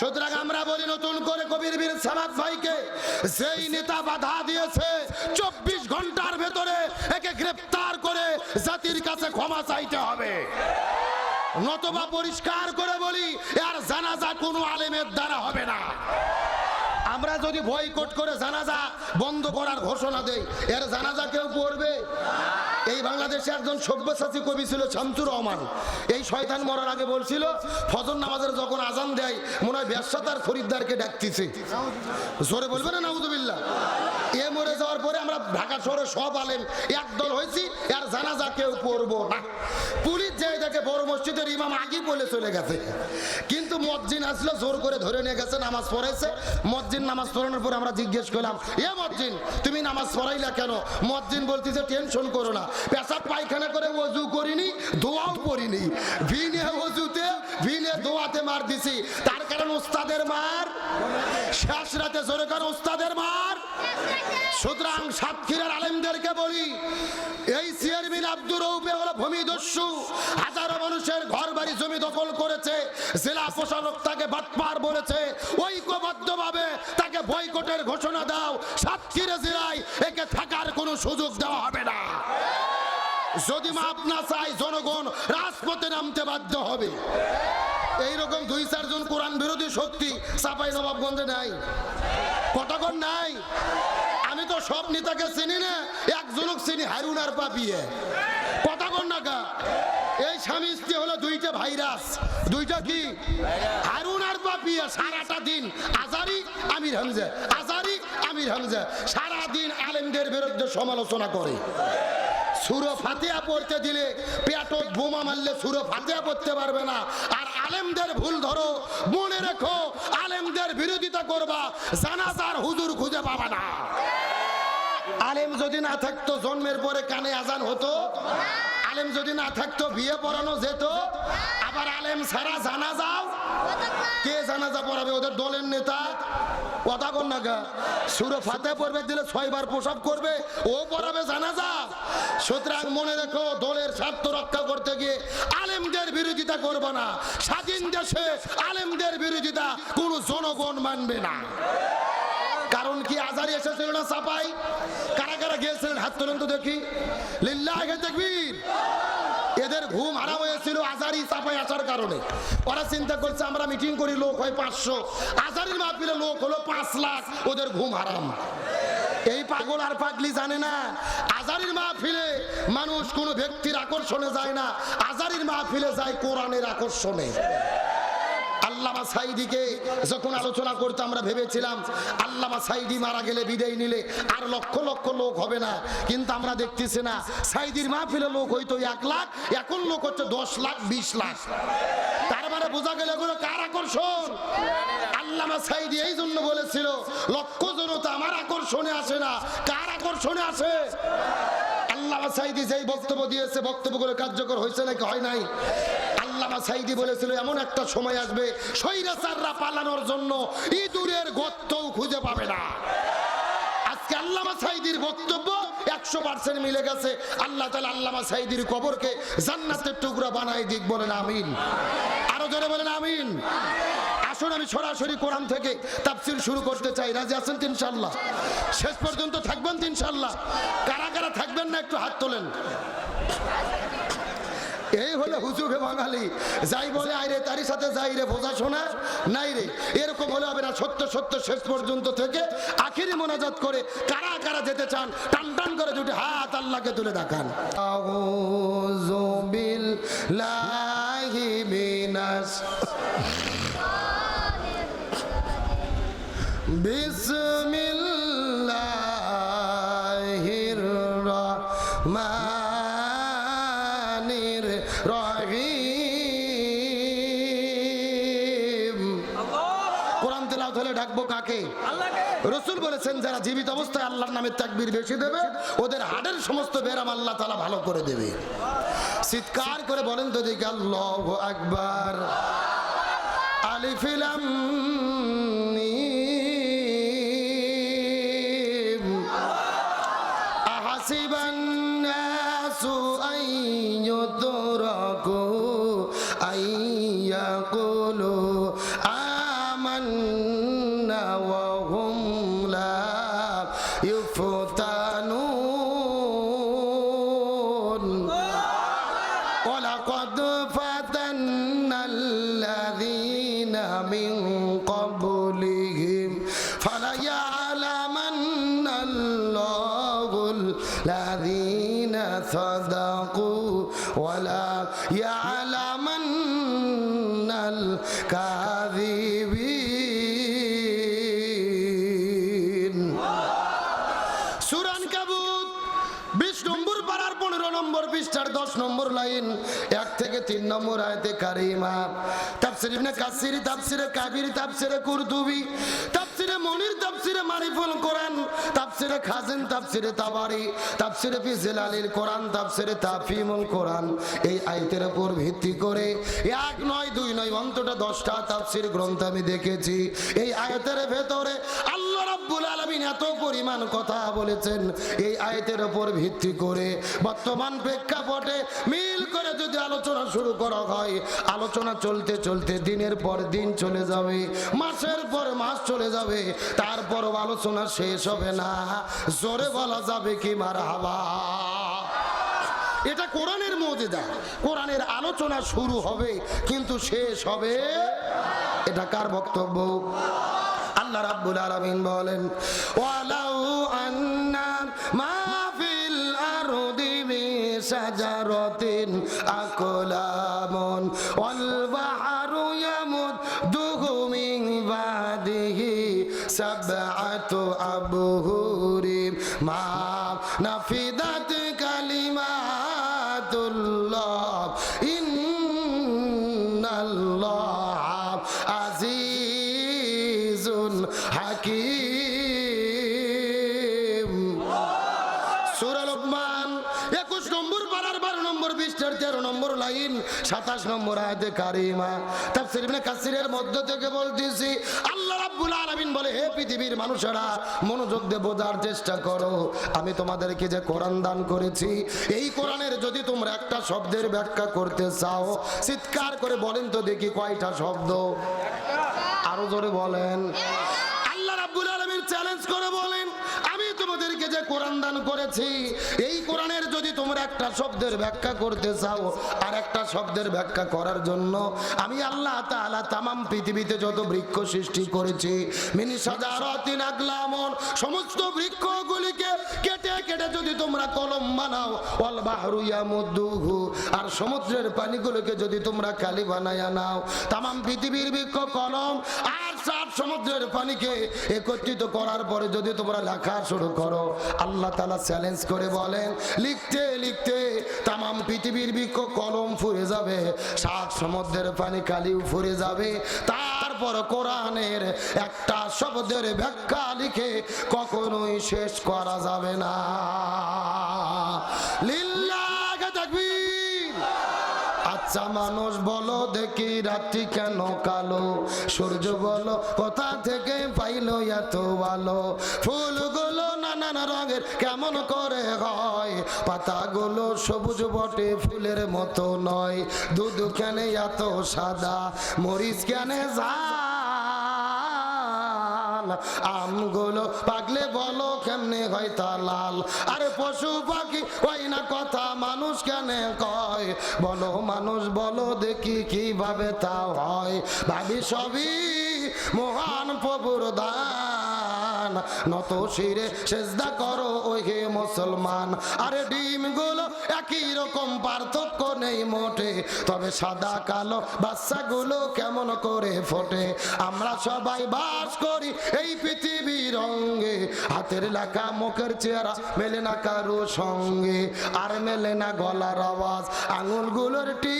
সুতরাং আমরা বলি, নতুন করে কবির বীর সামাদ ভাইকে যেই নেতা বাধা দিয়েছে, চব্বিশ ঘণ্টার ভেতরে একে গ্রেপ্তার করে জাতির কাছে ক্ষমা চাইতে হবে। নতবা পরিষ্কার করে বলি আর জানাজা কোনো আলেমের দ্বারা হবে না। যদি বয়কট করে জানাজা বন্ধ করার ঘোষণা দেই এর জানাজা কেউ পড়বে? এই বাংলাদেশে একজন সব্যসাচী কবি ছিল শামসুর রহমান। এই শয়তান মরার আগে বলছিল, ফজর নামাজের যখন আজান দেয়, মনে হয় ব্যবসা তার খরিদ্দারকে ডাকতেছে। জোরে বলবে না, নাউজুবিল্লাহ? এ মরে যাওয়ার পরে আমরা ঢাকা শহরে সব আলেম একদল হয়েছি আর জানাজা কেউ পড়ব না। পুলিশ যে দেখে বড় মসজিদের ইমাম আগে বলে চলে গেছে। কিন্তু মসজিদ আসলো, জোর করে ধরে নিয়ে গেছে, নামাজ পড়াইছে মসজিদ নামাজ পড়ানোর পর আমরা জিজ্ঞেস করলাম, এ মসজিদ, তুমি নামাজ পড়াইলা কেন? মসজিদ বলতেছে, টেনশন করো না। পেশাব পায়খানা করে ওজু করিনি, দোয়াও পড়িনি। ভিনে ওজুতে ভিনে দোয়াতে মার দিছি। তার কারণ উস্তাদের মার। শেষ রাতে জোরে কারণ উস্তাদের মার। সুতরাং সাতক্ষীরার আলেমদেরকে বলি, এই চেয়ারম্যান আব্দুর রৌপে হলো ভূমিদস্যু। হাজারো মানুষের ঘর বাড়ি জমি দখল করেছে, জেলা প্রশাসক তাকে বাটপার বলেছে, ঐক্যবদ্ধভাবে তাকে বয়কটের ঘোষণা দাও, সাতক্ষীরা জেলায় একে থাকার কোনো সুযোগ দেওয়া হবে না। যদি মাপ না চাই জনগণ, রাজপথে নামতে বাধ্য হবে। এইরকম দুই চারজন কোরআন বিরোধী শক্তি চাপাই নবাবগঞ্জে নাই। কতক্ষণ নাই? আমি তো সব নেতাকে চিনি না, একজনক চিনি হারুনার পাপিয়ে। কতক্ষণ না কা এই স্বামী স্ত্রী হলো দুইটা ভাইরাস। দুইটা কি? হারুন আর পাপিয়া সারাটা দিন আজারি আমির হামজা। আজারি আমির হামজা। সারা দিন আলেমদের বিরুদ্ধে সমালোচনা করে। সুরো ফাতিয়া পড়তে দিলে পেটত বোমা মারলে সুরো ফাতিয়া পড়তে পারবে না। আর আলেমদের ভুল ধরো, মনে রেখো, আলেমদের বিরোধিতা করবা, জানাজার হুজুর খুঁজে পাবা না। আলেম যদি না থাকতো, জন্মের পরে কানে আজান হতো? আলেম যদি না থাকতো, বিয়ে পড়ানো যেত। আবার আলেম ছাড়া জানা যাও কে জানাজা পড়াবে? ওদের দলের নেতা। কথা কন না গা। সুরো ফাতে পড়বে, দিলে ছয়বার প্রসাব করবে, ও পড়াবে জানাজা। সুতরাং মনে রেখো, দলের স্বার্থ রক্ষা করতে গিয়ে আলেমদের বিরোধিতা করবে না। স্বাধীন দেশে আলেমদের বিরোধিতা কোনো জনগণ মানবে না। কারণ কি আজারি এসেছিল না চাপাই কারা কারা গিয়েছিলেন? হাত তুলেন তো দেখি। লিল্লাহে তাকবীর। এদের ঘুম হারাম হয়েছিল আজারি চাপাই আসার কারণে। ওরা চিন্তা করছে, আমরা মিটিং করি, লোক হয় পাঁচশো। আজারির মাহফিলে লোক হলো পাঁচ লাখ, ওদের ঘুম হারাম। এই পাগল আর পাগলি জানে না, আজারির মাহফিলে মানুষ কোনো ব্যক্তির আকর্ষণে যায় না, আজারির মাহফিলে যায় কোরআনের আকর্ষণে। আল্লামা সাইদিকে যখন আলোচনা করতে আমরা ভেবেছিলাম, আল্লামা সাইদি মারা গেলে বিদায় নিলে আর লক্ষ লক্ষ লোক হবে না। কিন্তু আমরা দেখতেছি না সাইদির মা মাহফিলে লোক হইতো এক লাখ, এখন লোক হচ্ছে দশ লাখ, বিশ লাখ। তার মানে বোঝা গেল এগুলো কার আকর্ষণ? আল্লামা সাইদি এই জন্য বলেছিল, লক্ষ জনতা আমার আকর্ষণে আসে না। কার আকর্ষণে আসে? আল্লামা সাইদি যেই বক্তব্য দিয়েছে, বক্তব্যগুলো কার্যকর হয়েছে নাকি হয় নাই? আল্লামা সাইদি বলেছিল, এমন একটা সময় আসবে সৈরাচাররা পালানোর জন্য ইঁদুরের গর্তও খুঁজে পাবে না। আজকে আল্লামা সাইদির বক্তব্য একশো পার্সেন্ট মিলে গেছে। আল্লাহ তালা আল্লামা সাইদির কবরকে জান্নাতের টুকরা বানাই দিক, বলেন আমিন। আরও জোরে বলেন আমিন। আসুন আমি সরাসরি কোরআন থেকে তাফসির শুরু করতে চাই। রাজি আছেন ইনশাল্লাহ শেষ পর্যন্ত থাকবেন ইনশাল্লাহ কারা কারা থাকবেন না একটু হাত তোলেন। এই হলো হুজুগে বাঙালি। যাই বলে আইরে তারই সাথে যাই রে বোঝা শোনা? নাই রে। এরকম হলে হবে না সত্য সত্য শেষ পর্যন্ত থেকে আখিরি মোনাজাত করে কারা কারা যেতে চান টান টান করে দুটি হাত আল্লাহকে তুলে দেখান। আউযু বিল্লাহি মিনাশ বিসমিল্লাহির যারা জীবিত অবস্থায় আল্লাহর নামে তাকবির বেশি দেবে, ওদের হাড়ের সমস্ত বেরাম আল্লাহ তালা ভালো করে দেবে। চিৎকার করে বলেন তো দিকে আল্লাহ আকবার। আলিফিলাম فليعلمن الله الذين صدقوا ولا يعلمن الكاذبين সুরান কাবুত বিশ নম্বর পাড়ার পনেরো নম্বর পৃষ্ঠার দশ নম্বর লাইন এক থেকে তিন নম্বর আয়তে কারিমা তাফসির ইবনে কাসির তাফসিরে কাবির তাফসিরে কুরতুবি তাফসিরে মনির তাফসিরে মারিফুল কোরআন, তাফসিরে খাজিন তাফসিরে তাবারি, তাফসিরে ফি জিলালিল কোরআন, তাফসিরে তাফিমুল কোরআন। এই আয়াতের উপর ভিত্তি করে এক নয়, দুই নয়, অন্তত দশটা তাফসির গ্রন্থ আমি দেখেছি। এই আয়াতের ভেতরে আল্লাহ রাব্বুল আলামিন এত পরিমাণ কথা বলেছেন। এই আয়াতের উপর ভিত্তি করে বর্তমান প্রেক্ষাপটে মিল করে যদি আলোচনা শুরু করা হয়, আলোচনা চলতে চলতে দিনের পর দিন চলে যাবে, মাসের পর মাস চলে যাবে তারপরও আলোচনা শেষ হবে না। জোরে বলা যাবে কি মার হাবা এটা কোরআনের মজেদা। কোরআনের আলোচনা শুরু হবে, কিন্তু শেষ হবে এটা কার বক্তব্য? আল্লাহ রাব্বুল আলামিন বলেন, ওয়ালাউ আন্না মা আরদি বিশাজারাতিন আকলামুন ওয়াল সাবআতু আবহুরিম 27 নম্বর আয়াতে কারিমা, তাফসীর ইবনে কাসিরের মধ্য থেকে বলতেছি, আল্লাহ রাব্বুল আলামিন বলে, হে পৃথিবীর মানুষেরা, মনোযোগ দিয়ে বোঝার চেষ্টা করো। আমি তোমাদেরকে যে কোরআন দান করেছি, এই কোরআনের যদি তোমরা একটা শব্দের ব্যাখ্যা করতে চাও, চিৎকার করে বলেন তো দেখি কয়টা শব্দ। আরও জোরে বলেন। কোরআন দান করেছি। এই কোরআনের যদি তোমরা একটা শব্দের ব্যাখ্যা করতে চাও, আর একটা শব্দের ব্যাখ্যা করার জন্য, আমি আল্লাহ তাআলা তামাম পৃথিবীতে যত বৃক্ষ সৃষ্টি করেছি মিনি সাজারাতিন আগলামন, সমস্ত বৃক্ষগুলিকে কেটে কেটে যদি তোমরা কলম বানাও অল বাহরু ইয়ামুদ্দুহু, আর সমুদ্রের পানিগুলোকে যদি তোমরা কালি বানায়া নাও, তামাম পৃথিবীর বৃক্ষ, কলম আর সাত সমুদ্রের পানিকে একত্রিত করার পরে যদি তোমরা লেখা শুরু করো, আল্লাহ তালা চ্যালেঞ্জ করে বলেন, লিখতে লিখতে তামাম পৃথিবীর বৃক্ষ, কলম ফুরে যাবে সাত সমুদ্রের পানি কালিও ফুরে যাবে তারপর কোরআনের একটা শব্দের ব্যাখ্যা লিখে কখনোই শেষ করা যাবে না। লিল্লাহ তাকবীর। আচ্ছা মানুষ বলো দেখি রাত্রি কেন কালো? সূর্য বলো কোথা থেকে পাইলো এত ভালো ফুলগুলো নানান রঙের কেমন করে হয়? পাতাগুলো সবুজ বটে, ফুলের মতো নয়। দুধ কেন এত সাদা, মরিচ কেন যা আমগুলো পাগলে বলো কেমনে হয় তা লাল। আরে পশু পাখি, হয় না কথা মানুষ কেন কয়। বলো মানুষ, বলো দেখি কীভাবে তা হয়। ভাবি সবই মহান প্রভুর দান। নত শিরে সেজদা করো ওই হে মুসলমান। আরে ডিমগুলো একই রকম পার্থক্য নেই মোটে। তবে সাদা কালো বাচ্চাগুলো কেমন করে ফোটে? আমরা সবাই বাস করি এই পৃথিবীর রঙ্গে হাতের লেখা মুখের চেহারা মেলে না কারও সঙ্গে। আর মেলে না গলার আওয়াজ, আঙুলগুলোর টি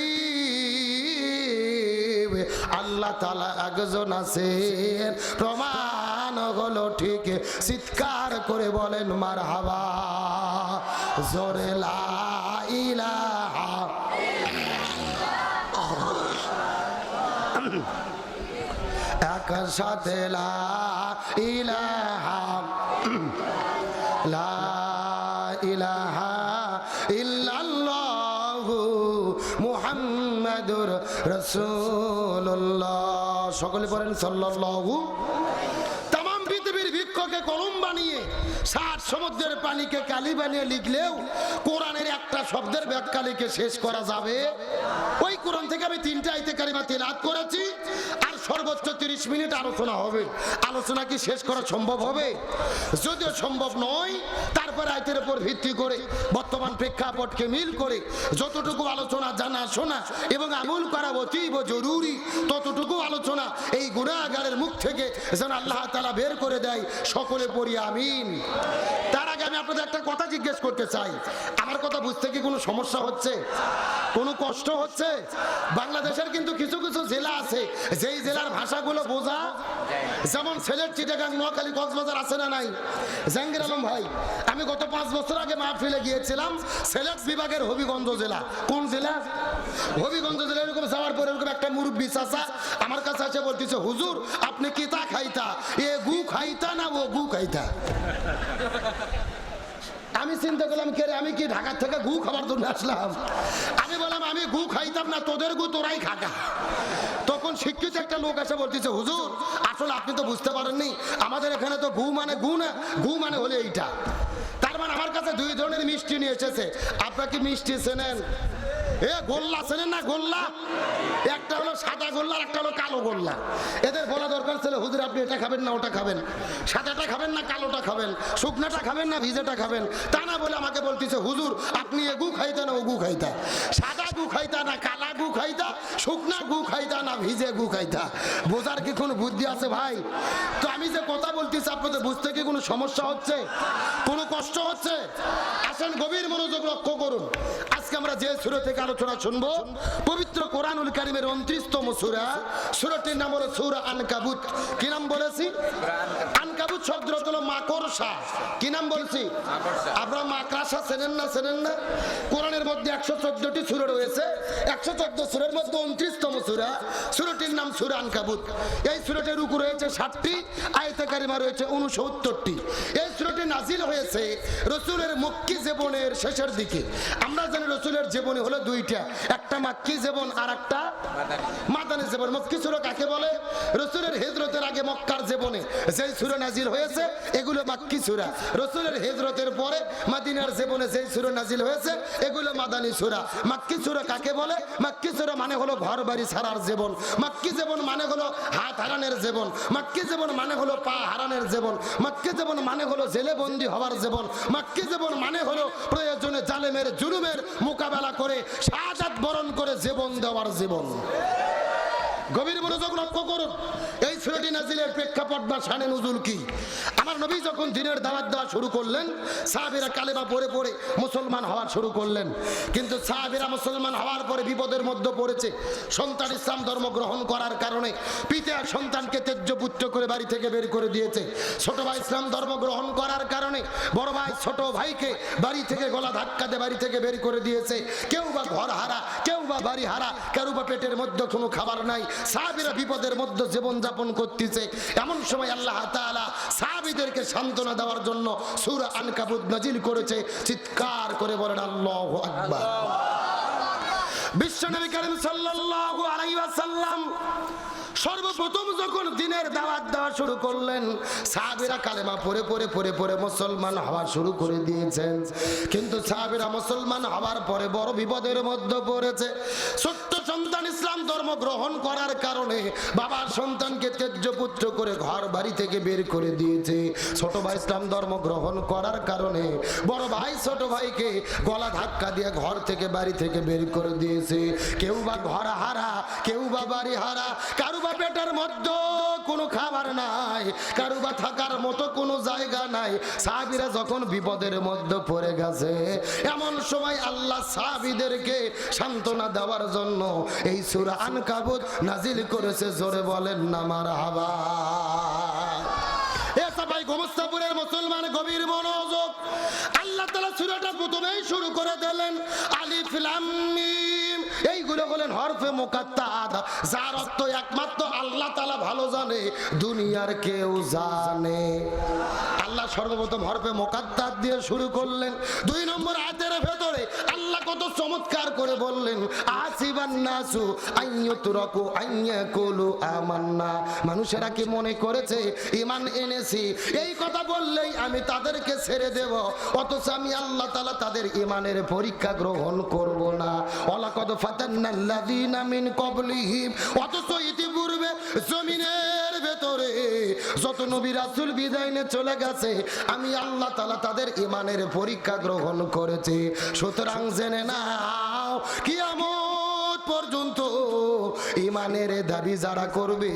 আল্লাহ তালা একজন আছেন, প্রমাণ হলো ঠিক। চিৎকার করে বলেন মার হাবা জোরে লা ইলাহা লা ইলাহা মুহাম্মাদুর রাসূলুল্লাহ। সকলে পড়েন, সাল্লাল্লাহু তাম পৃথিবীর বৃক্ষকে কলম বানিয়ে ষাট সমুদ্রের পানিকে কালি বানিয়ে লিখলেও কোরআনের একটা শব্দের ব্যাখ্যা লিখে শেষ করা যাবে। ওই কোরআন থেকে আমি তিনটা আইতে কারিমা তেলাত করেছি আর সর্বোচ্চ তিরিশ মিনিট আলোচনা হবে। আলোচনা কি শেষ করা সম্ভব হবে? যদিও সম্ভব নয় ভিত্তি করে বর্তমান প্রেক্ষাপটকে মিল করে যতটুকু আলোচনা জানা শোনা এবং করা অতীব জরুরি, ততটুকু আলোচনা এই গুণাগারের মুখ থেকে যেন আল্লাহ তালা বের করে দেয়, সকলে পড়ি আমিন। তার আগে আমি আপনাদের একটা কথা জিজ্ঞেস করতে চাই। আমার কথা বুঝতে কি কোনো সমস্যা হচ্ছে? কোনো কষ্ট হচ্ছে? বাংলাদেশের কিন্তু কিছু কিছু জেলা আছে, যেই জেলার ভাষাগুলো বোঝা, যেমন সিলেট চিটাগাং, নোয়াখালী, কক্সবাজার আছে না নাই? জাহাঙ্গীর আলম ভাই, আমি গত পাঁচ বছর আগে মাহফিলে গিয়েছিলাম সিলেট বিভাগের হবিগঞ্জ জেলা। কোন জেলা? হবিগঞ্জ জেলা, এরকম যাওয়ার পরে এরকম একটা মুরব্বী চাচা আমার কাছে আছে বলতেছে, হুজুর, আপনি কিতা খাইতা? এ গু খাইতা না, ও গু খাইতা? আমি চিন্তা করলাম, কে আমি কি ঢাকার থেকে গু খাবার জন্য আসলাম? আমি বললাম, আমি গু খাইতাম না, তোদের গু তোরাই খাকা তখন শিক্ষিত একটা লোক এসে বলতেছে, হুজুর, আসলে আপনি তো বুঝতে পারেননি, আমাদের এখানে তো গু মানে গু না, গু মানে হলে এইটা। তার মানে আমার কাছে দুই ধরনের মিষ্টি নিয়ে এসেছে। আপনাকে মিষ্টি চেনেন? গোল্লা না গোল্লা? একটা হলো সাদা গোল্লা একটা হলো কালো গোল্লা। এদের বলা দরকার আপনি এটা খাবেন না, ওটা খাবেন। সাদাটা খাবেন না, কালোটা খাবেন। শুকনাটা খাবেন না, ভিজেটা খাবেন। তা না বলে আমাকে আপনি খাইতা না, ও গু খাইতা। সাদা গু খাইতা না, কালা গু খাইতা, শুকনা গু খাইতা না, ভিজে গু খাইতা। বোঝার কি কোনো বুদ্ধি আছে ভাই? তো আমি যে কথা বলতেছি, আপনাদের বুঝতে কি কোনো সমস্যা হচ্ছে? কোনো কষ্ট হচ্ছে? আসেন গভীর মনোযোগ লক্ষ্য করুন। আজকে আমরা যে সুরা থেকে আলোচনা শুনব, পবিত্র কোরআনুল কারিমের উনত্রিশতম সুরা। সুরাটির নাম হলো সুরা আনকাবুত। কি নাম বলেছি? আনকাবুত শব্দ হলো মাকড়সা। কি নাম বলছি? আপনারা মাকড়সা চেনেন না চেনেন না? কোরআনের মধ্যে একশো চোদ্দটি সুরা রয়েছে। একশো চোদ্দ সুরের মধ্যে উনত্রিশতম সুরা। সুরটির নাম সুরা আনকাবুত। এই সুরটির রুকু রয়েছে ষাটটি, আয়তে কারিমা রয়েছে উনসত্তরটি। এই সুরটি নাজিল হয়েছে রসুলের মক্কি জীবনের শেষের দিকে। আমরা জানি রসুলের জীবনী হলো দুইটা। একটা মাক্কি জীবন আর একটা মাদানী জীবন। মক্কি সুরা কাকে বলে? রসুলের হেজরতের আগে মক্কার জীবনে। যেই সুরা নাজিল হয়েছে, এগুলো মাক্কি সুরা। রসুলের হেজরতের পরে মাদিনার জীবনে যেই সুরা নাজিল হয়েছে, এগুলো মাদানী সুরা। মাক্কি সুরা কাকে বলে? মাক্কি সুরা মানে হলো ঘর বাড়ি ছাড়ার জীবন। মাক্কি জীবন মানে হলো হাত হারানের জীবন। মাক্কি জীবন মানে হলো পা হারানের জীবন। মাক্কি জীবন মানে হলো জেলে বন্দি হওয়ার জীবন। মাক্কি জীবন মানে হলো প্রয়োজনে জালেমের, জুলুমের মোকাবেলা করে সাজাত বরণ করে জীবন দেওয়ার জীবন। গভীর মনোযোগ লক্ষ্য করুন। এই আমার নবী যখন দিনের দাওয়াত দেওয়া শুরু করলেন কালেমা পড়ে পড়ে মুসলমান হওয়া শুরু করলেন। কিন্তু সাহাবিরা মুসলমান হওয়ার পরে বিপদের মধ্যে পড়েছে। সন্তান ইসলাম ধর্ম গ্রহণ করার কারণে পিতা সন্তানকে তেজ্য পুত্র করে বাড়ি থেকে বের করে দিয়েছে। ছোট ভাই ইসলাম ধর্ম গ্রহণ করার কারণে বড় ভাই, ছোট ভাইকে বাড়ি থেকে গলা ধাক্কা দিয়ে বাড়ি থেকে বের করে দিয়েছে। কেউ বা ঘর হারা, কেউ বা বাড়ি হারা কেউ বা পেটের মধ্যে কোনো খাবার নাই। সাহাবিরা বিপদের মধ্যে জীবন যাপন করতেছে। এমন সময় আল্লাহ তালা সাহাবিদেরকে সান্ত্বনা দেওয়ার জন্য সুরা আনকাবুদ নাজিল করেছে। চিৎকার করে বলেন আল্লাহ বিশ্ব বিশ্বনবী করিম সাল্লাল্লাহু আলাইহি ওয়াসাল্লাম সর্বপ্রথম যখন দিনের দাওয়াত দেওয়া শুরু করলেন, সাহাবিরা কালেমা পড়ে পড়ে পড়ে পড়ে মুসলমান হওয়া শুরু করে দিয়েছেন। কিন্তু সাহাবিরা মুসলমান হওয়ার পরে বড় বিপদের মধ্যে পড়েছে। ছোট্ট সন্তান ইসলাম ধর্ম গ্রহণ করার কারণে বাবার সন্তানকে তেজ্য পুত্র করে ঘর বাড়ি থেকে বের করে দিয়েছে। ছোট ভাই ইসলাম ধর্ম গ্রহণ করার কারণে বড় ভাই ছোট ভাইকে গলা ধাক্কা দিয়ে ঘর থেকে বাড়ি থেকে বের করে দিয়েছে। কেউ বা ঘর হারা, কেউ বা বাড়ি হারা, কারও পেটের মধ্যে কোনো খাবার নাই, কারু বা থাকার মতো কোনো জায়গা নাই। সাহাবিরা যখন বিপদের মধ্যে পড়ে গেছে, এমন সময় আল্লাহ সাহাবিদেরকে সান্ত্বনা দেওয়ার জন্য এই সুরা আনকাবুত নাজিল করেছে, জোরে বলেন না মার হাবা এ মুসলমান গভীর মনোযোগ। আল্লাহ তালা সুরাটা প্রথমেই শুরু করে দিলেন, আলিফ লাম মিম। এইগুলো হলেন হরফে মুকাত্তাদ যার অর্থ একমাত্র আল্লাহ তালা ভালো জানে দুনিয়ার কেউ জানে। সর্বপ্রথম হরফে মোকাদ্দাত দিয়ে শুরু করলেন। দুই নম্বর আয়াতের ভেতরে আল্লাহ কত চমৎকার করে বললেন, আসিবান নাসু আইয়ুতরাকু আইয়াকুলু আমান্না। মানুষেরা কি মনে করেছে, ঈমান এনেছি? এই কথা বললেই আমি তাদেরকে ছেড়ে দেব, অথচ আমি আল্লাহ তাআলা তাদের ঈমানের পরীক্ষা গ্রহণ করব না। ওয়ালাকাদ ফাতান্নাল্লাযীনা মিন ক্বাবলিহিম। অথচ ইতিপূর্বে জমিনের ভেতরে যত নবী রাসূল বিদায় চলে গেছে, আমি আল্লাহ তাআলা তাদের ঈমানের পরীক্ষা গ্রহণ করেছি। সুতরাং জেনে নাও, কিয়ামত পর্যন্ত ইমানের দাবি যারা করবে,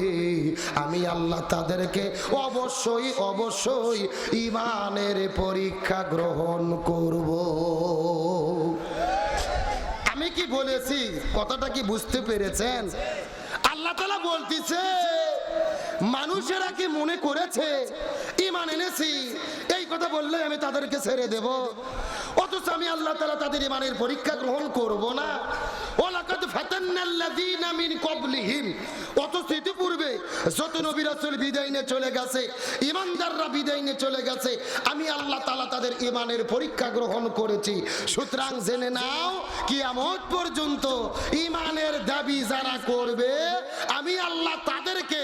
আমি আল্লাহ তাদেরকে অবশ্যই অবশ্যই ইমানের পরীক্ষা গ্রহণ করব। আমি কি বলেছি? কথাটা কি বুঝতে পেরেছেন? আল্লাহ তালা বলতেছে মানুষেরা কি মনে করেছে? ইমান এনেছি। এই কথা বললে আমি তাদেরকে ছেড়ে দেব। অথচ আমি আল্লাহ তালা তাদের ইমানের পরীক্ষা গ্রহণ করব না। নিয়ে চলে গেছে ইমানদাররা নিয়ে চলে গেছে, আমি আল্লাহ তাদের ইমানের পরীক্ষা গ্রহণ করেছি। সুতরাং জেনে নাও, কিয়ামত পর্যন্ত ইমানের দাবি যারা করবে, আমি আল্লাহ তাদেরকে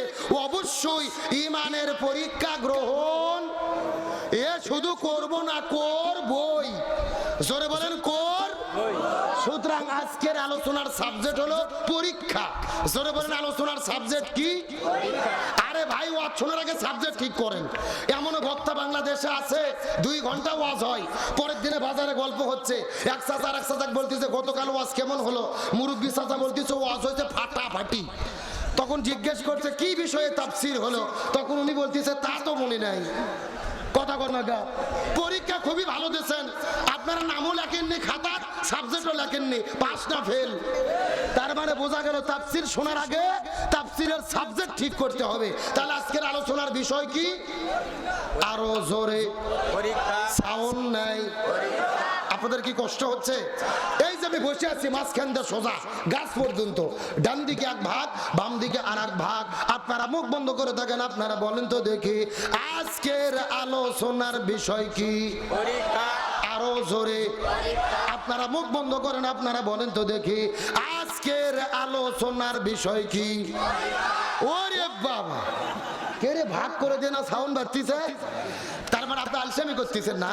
অবশ্যই ইমানের পরীক্ষা গ্রহণ এ শুধু করব না, করবই। জোরে বলেন, কর। সুতরাং আজকের আলোচনার সাবজেক্ট হলো পরীক্ষা। জোরে বলেন আলোচনার সাবজেক্ট কি? আরে ভাই ওয়াজ শোনার আগে সাবজেক্ট ঠিক করেন। এমন বক্তা বাংলাদেশে আছে দুই ঘণ্টা ওয়াজ হয়। পরের দিনে বাজারে গল্প হচ্ছে। এক চাচা আর এক চাচা বলতেছে গতকাল ওয়াজ কেমন হলো? মুরব্বী চাচা বলতেছে ওয়াজ হয়েছে ফাটাফাটি। তখন জিজ্ঞেস করছে কি বিষয়ে তাফসির হলো? তখন উনি বলতেছে তা তো মনে নাই। কথা কথা গা। পরীক্ষা খুবই ভালো দিয়েছেন। আপনারা নামও লেখেননি খাতার সাবজেক্টও লেখেননি পাস না ফেল তার মানে বোঝা গেল তাফসির শোনার আগে তাফসিরের সাবজেক্ট ঠিক করতে হবে। তাহলে আজকের আলোচনার বিষয় কি? আরও জোরে। সাউন্ড নাই। আপনাদের কি কষ্ট হচ্ছে? এই যে আমি বসে আছি, মাঝখান দিয়ে সোজা, গাছ পর্যন্ত। ডান দিকে এক ভাগ, বাম দিকে আর এক ভাগ। আপনারা মুখ বন্ধ করে থাকেন, আপনারা বলেন তো দেখি, আজকের আলোচনার বিষয় কি? আরও জোরে। আপনারা মুখ বন্ধ করেন, আপনারা বলেন তো দেখি। আজকের আলোচনার বিষয় কি? ওরে বাবা। কে ভাগ করে দিয়ে না? সাউন্ড বাড়তিছে তার মানে আপনি আলসামি করতেছেন না?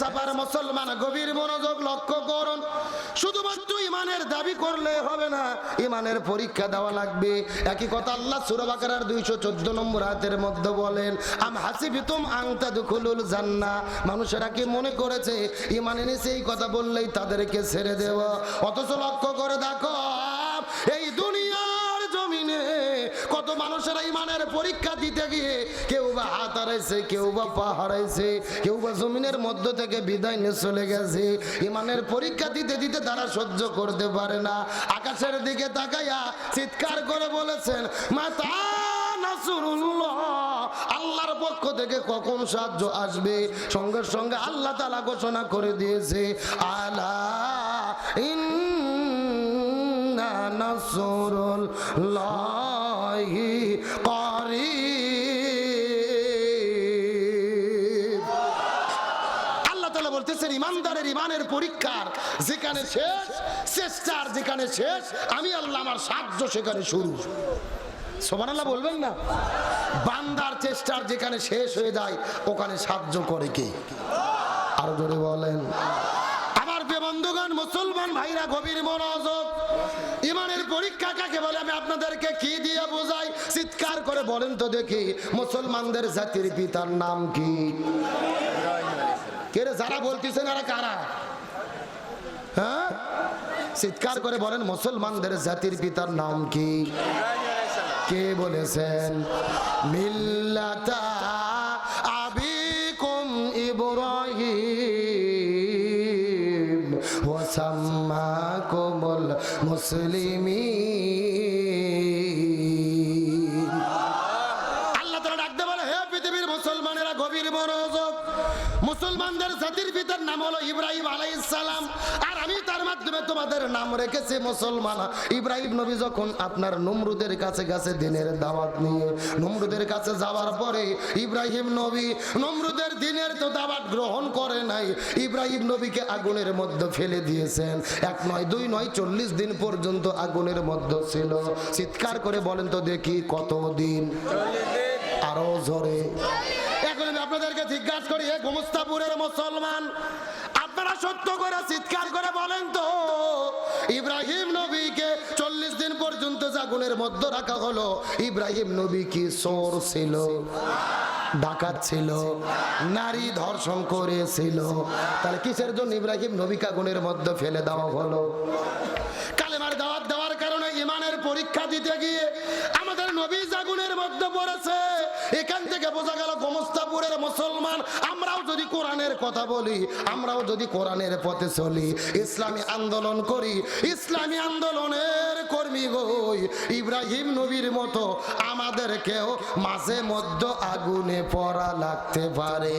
সাপার মুসলমান গভীর মনোযোগ লক্ষ্য করুন। শুধুমাত্র ইমানের দাবি করলে হবে না, ইমানের পরীক্ষা দেওয়া লাগবে। একই কথা আল্লাহ সুরাবাকার দুইশো চোদ্দ নম্বর হাতের মধ্যে বলেন, আম হাসিবিতুম আংতা দুখুলুল জান্না মানুষেরা কি মনে করেছে, ইমান এনেছে এই কথা বললেই তাদেরকে ছেড়ে দেওয়া? অথচ লক্ষ্য করে দেখো মানুষেরা ইমানের পরীক্ষা দিতে গিয়ে কেউ বা হাত হারাইছে, কেউ বা পা হারাইছে, কেউ বা জমিনের মধ্য থেকে বিদায় নিয়ে চলে গেছে। ইমানের পরীক্ষা দিতে দিতে তারা সহ্য করতে পারে না। আকাশের দিকে তাকাইয়া চিৎকার করে বলেছেন, মাতা আল্লাহর পক্ষ থেকে কখন সাহায্য আসবে? সঙ্গে সঙ্গে আল্লাহ তালা ঘোষণা করে দিয়েছে, আলা ইন নাসরুল্লাহি। করিব আল্লাহ তালা বলতেছেন, ইমানদারের ইমানের পরীক্ষার যেখানে শেষ চেষ্টার যেখানে শেষ, আমি আল্লাহ আমার সাহায্য সেখানে শুরু। সোমান আল্লাহ বলবেন না? বান্দার চেষ্টার যেখানে শেষ হয়ে যায়, ওখানে সাহায্য করে কে? আরও জোরে বলেন। মুসলমান ভাইরা গভীর মনোযোগ। ইমানের পরীক্ষা কাকে বলে? আমি আপনাদেরকে কি দিয়ে বোঝাই? চিৎকার করে বলেন তো দেখি, মুসলমানদের জাতির পিতার নাম কি? যারা বলতেছেন আর কারা? হ্যাঁ? চিৎকার করে বলেন, মুসলমানদের জাতির পিতার নাম কি? কে বলেছেন? মিল্লাতা মুসলিমিন আল্লাহ তারা ডাকতে পারে হে পৃথিবীর মুসলমানেরা গভীর মনোযোগ তাআলা ডাক নাম হলো ইব্রাহিম আলাইসালাম আর আমি তার মাধ্যমে তোমাদের নাম রেখেছি মুসলমান। ইব্রাহিম নবী যখন আপনার নমরুদের কাছে গেছে দিনের দাওয়াত নিয়ে, নমরুদের কাছে যাওয়ার পরে ইব্রাহিম নবী নমরুদের দিনের তো দাওয়াত গ্রহণ করে নাই। ইব্রাহিম নবীকে আগুনের মধ্যে ফেলে দিয়েছেন। এক নয়, দুই নয়, চল্লিশ দিন পর্যন্ত আগুনের মধ্যে ছিল। চিৎকার করে বলেন তো দেখি কত দিন আরও আমি আপনাদেরকে জিজ্ঞাসা করি গোমস্তাপুরের মুসলমান? আপনারা সত্য করে চিৎকার করে বলেন তো, ইব্রাহিম নবীকে চল্লিশ দিন পর্যন্ত আগুনের মধ্যে রাখা হলো। ইব্রাহিম নবী কি সোর ছিল? ডাকাত ছিল? নারী ধর্ষণ করেছিল? তাহলে কিসের জন্য ইব্রাহিম নবীকে আগুনের মধ্যে ফেলে দেওয়া হলো? কালেমার দাওয়াত দেওয়ার কারণে ইমানের পরীক্ষা দিতে গিয়ে নবী আগুনের মধ্যে পড়েছে। এখান থেকে বোঝা গেল গোমস্তাপুরের মুসলমান। আমরাও যদি কোরআনের কথা বলি, আমরাও যদি কোরআনের পথে চলি। ইসলামী আন্দোলন করি, ইসলামী আন্দোলনের কর্মী হই। ইব্রাহিম নবীর মতো আমাদেরকেও মাঝে মধ্যে আগুনে পড়া লাগতে পারে।